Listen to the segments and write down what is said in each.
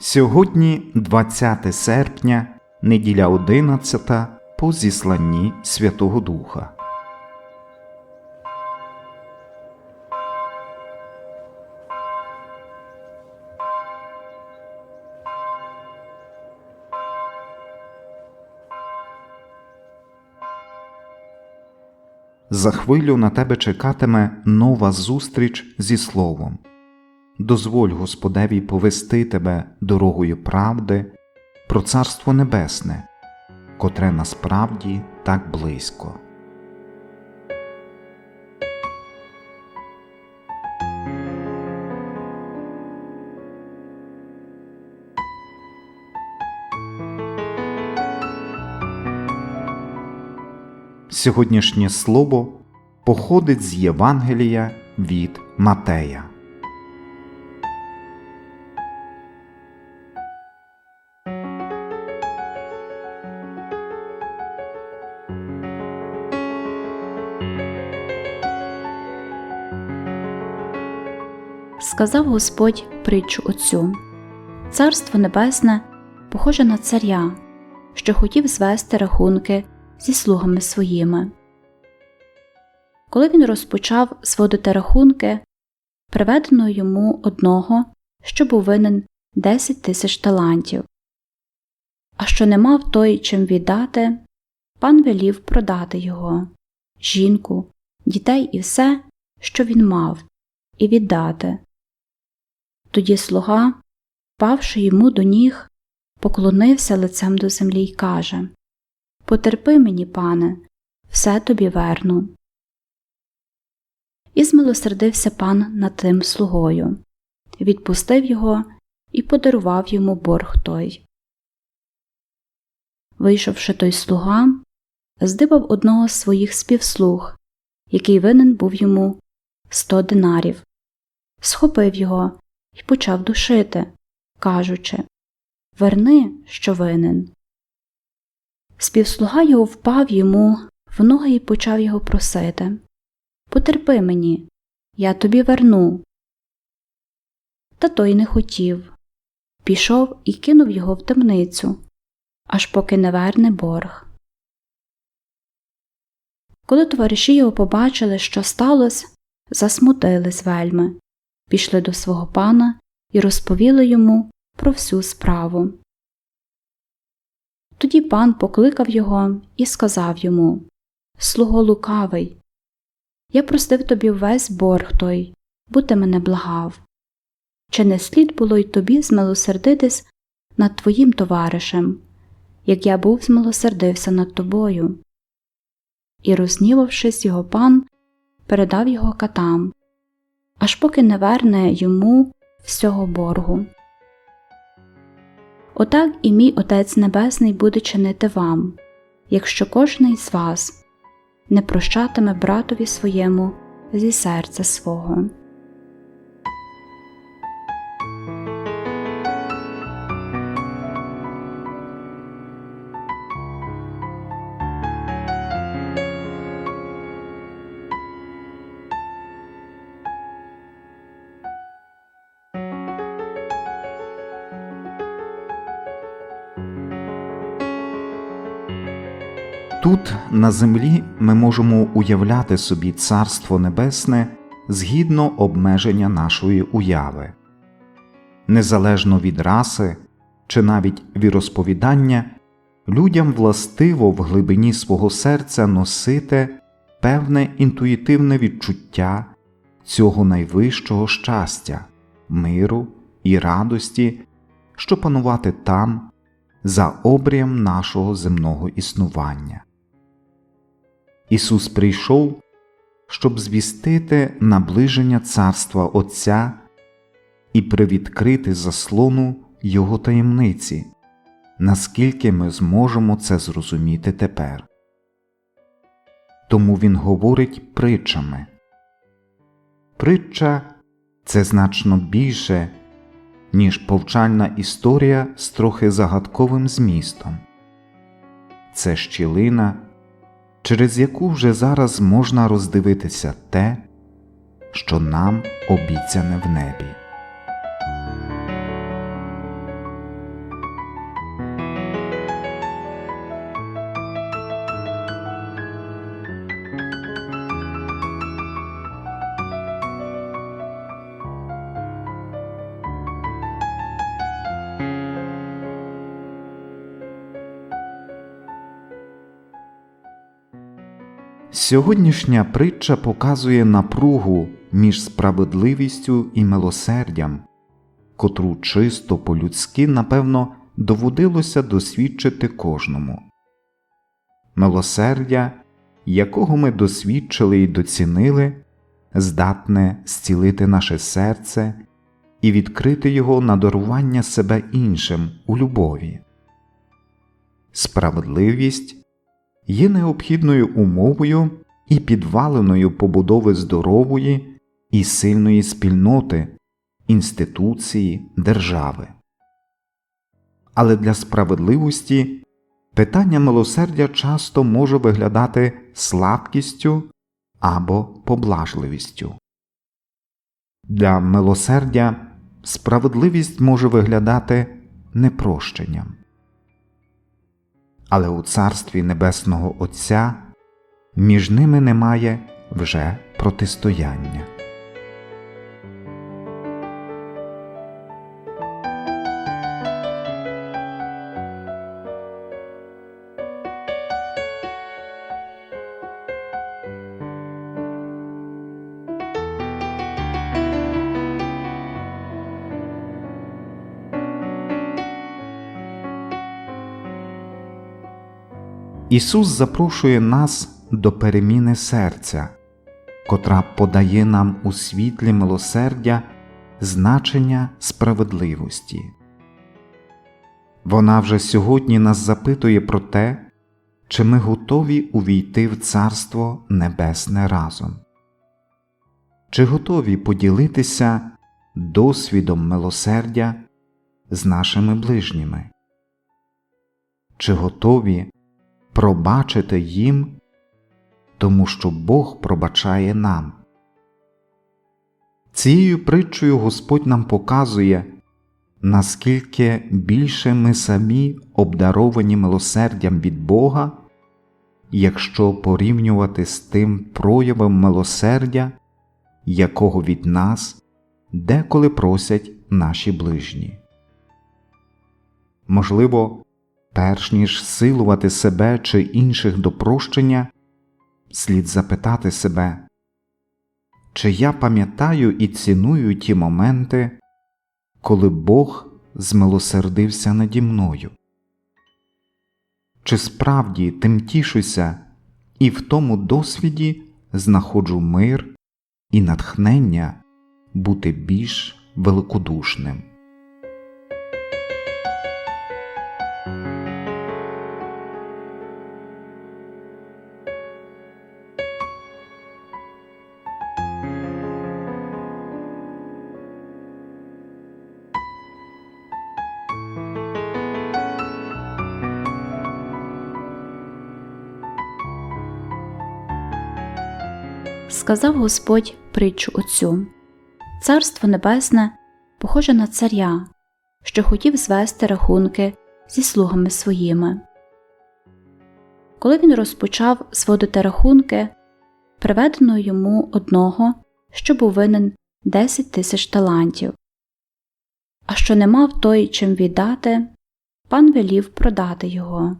Сьогодні 20 серпня, неділя 11 по зісланні Святого Духа. За хвилю на тебе чекатиме нова зустріч зі Словом. Дозволь Господеві повести тебе дорогою правди про Царство Небесне, котре насправді так близько. Сьогоднішнє слово походить з Євангелія від Матея. Сказав Господь притчу оцю Царство Небесне похоже на царя, що хотів звести рахунки зі слугами своїми. Коли він розпочав зводити рахунки, приведено йому одного, що був винен 10 тисяч талантів. А що не мав той чим віддати, пан велів продати його, жінку, дітей і все, що він мав, і віддати. Тоді слуга, павши йому до ніг, поклонився лицем до землі й каже Потерпи мені, пане, все тобі верну. І змилосердився пан над тим слугою, відпустив його і подарував йому борг той. Вийшовши той слуга, здибав одного з своїх співслуг, який винен був йому сто динарів, схопив його і почав душити, кажучи Верни, що винен. Співслуга його впав йому в ноги і почав його просити Потерпи мені, я тобі верну. Та той не хотів. Пішов і кинув його в темницю, аж поки не верне борг. Коли товариші його побачили, що сталося, засмутились вельми, пішли до свого пана і розповіли йому про всю справу. Тоді пан покликав його і сказав йому Слуго лукавий, я простив тобі весь борг той, бо ти мене благав. Чи не слід було й тобі змилосердитись над твоїм товаришем, як я був змилосердився над тобою? І, рознівавшись, його пан передав його катам, аж поки не верне йому всього боргу. Отак і мій Отець Небесний буде чинити вам, якщо кожний з вас не прощатиме братові своєму зі серця свого. Тут, на землі, ми можемо уявляти собі Царство Небесне згідно обмеження нашої уяви. Незалежно від раси чи навіть віросповідання, людям властиво в глибині свого серця носити певне інтуїтивне відчуття цього найвищого щастя, миру і радості, що панувати там, за обрієм нашого земного існування. Ісус прийшов, щоб звістити наближення Царства Отця і привідкрити заслону Його таємниці, наскільки ми зможемо це зрозуміти тепер. Тому Він говорить притчами. Притча це значно більше, ніж повчальна історія з трохи загадковим змістом. Це щілина через яку вже зараз можна роздивитися те, що нам обіцяне в небі. Сьогоднішня притча показує напругу між справедливістю і милосердям, котру чисто по-людськи, напевно, доводилося досвідчити кожному. Милосердя, якого ми досвідчили і доцінили, здатне зцілити наше серце і відкрити його на дарування себе іншим у любові. Справедливість є необхідною умовою і підваленою побудови здорової і сильної спільноти, інституції, держави. Але для справедливості питання милосердя часто може виглядати слабкістю або поблажливістю. Для милосердя справедливість може виглядати непрощенням. Але у Царстві Небесного Отця між ними немає вже протистояння. Ісус запрошує нас до переміни серця, котра подає нам у світлі милосердя значення справедливості. Вона вже сьогодні нас запитує про те, чи ми готові увійти в Царство Небесне разом, чи готові поділитися досвідом милосердя з нашими ближніми, чи готові пробачити їм, тому що Бог пробачає нам. Цією притчею Господь нам показує, наскільки більше ми самі обдаровані милосердям від Бога, якщо порівнювати з тим проявом милосердя, якого від нас деколи просять наші ближні. Можливо, перш ніж силувати себе чи інших до прощення, слід запитати себе, чи я пам'ятаю і ціную ті моменти, коли Бог змилосердився наді мною? Чи справді тим тішуся і в тому досвіді знаходжу мир і натхнення бути більш великодушним? Сказав Господь притчу оцю Царство Небесне похоже на царя, що хотів звести рахунки зі слугами своїми. Коли він розпочав зводити рахунки, приведено йому одного, що був винен 10 тисяч талантів. А що не мав той чим віддати, пан велів продати його,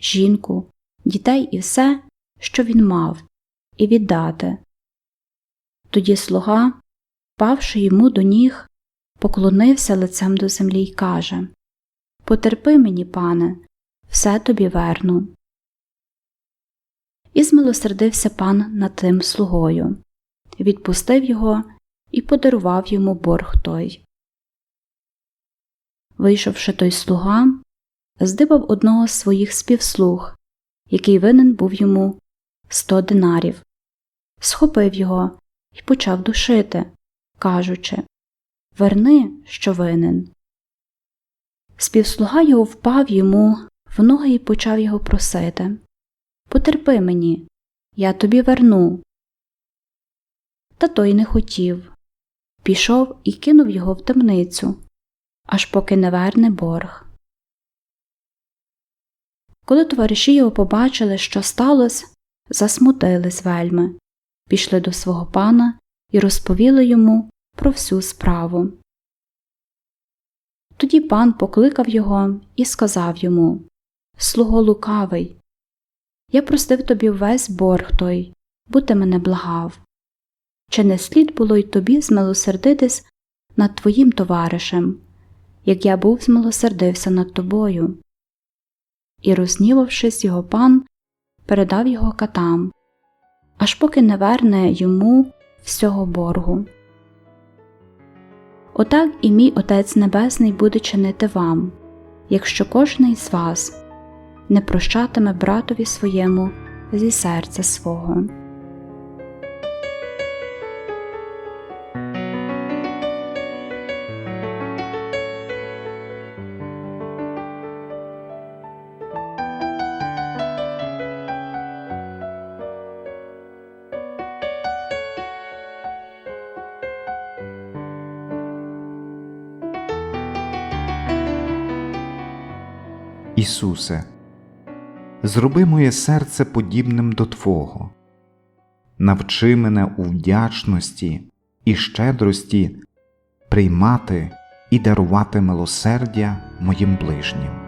жінку, дітей і все, що він мав, і віддати. Тоді слуга, павши йому до ніг, поклонився лицем до землі й каже Потерпи мені, пане, все тобі верну. І змилосердився пан над тим слугою, відпустив його і подарував йому борг той. Вийшовши той слуга, здибав одного з своїх співслуг, який винен був йому сто динарів, схопив його і почав душити, кажучи Верни, що винен. Співслуга його впав йому в ноги і почав його просити Потерпи мені, я тобі верну. Та той не хотів. Пішов і кинув його в темницю, аж поки не верне борг. Коли товариші його побачили, що сталося, засмутились вельми, пішли до свого пана і розповіли йому про всю справу. Тоді пан покликав його і сказав йому Слуго лукавий, я простив тобі весь борг той, бути мене благав. Чи не слід було й тобі змилосердитись над твоїм товаришем, як я був змилосердився над тобою? І, рознівавшись, його пан передав його катам, аж поки не верне йому всього боргу. Отак і мій Отець Небесний буде чинити вам, якщо кожний з вас не прощатиме братові своєму зі серця свого. Ісусе, зроби моє серце подібним до Твого, навчи мене у вдячності і щедрості приймати і дарувати милосердя моїм ближнім.